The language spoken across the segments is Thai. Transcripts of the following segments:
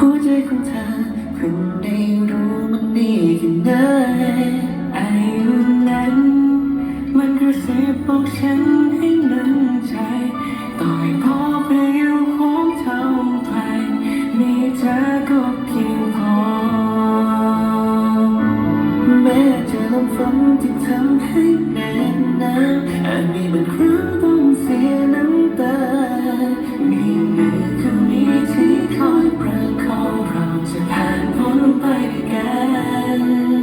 หัวใจของเธอคุณได้รู้มันดีกันไหนไอ้รุ่นนั้น มันกระซิบบอกฉันให้มั่นใจ ต่อยพ่อไปอยู่ของเท่าไกลมีเธอก็เพียงพอแม้จะลมฝนที่ทำให้แน่นหนาอันนี้มัน fight again.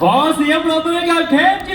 Cause the emperor of America came to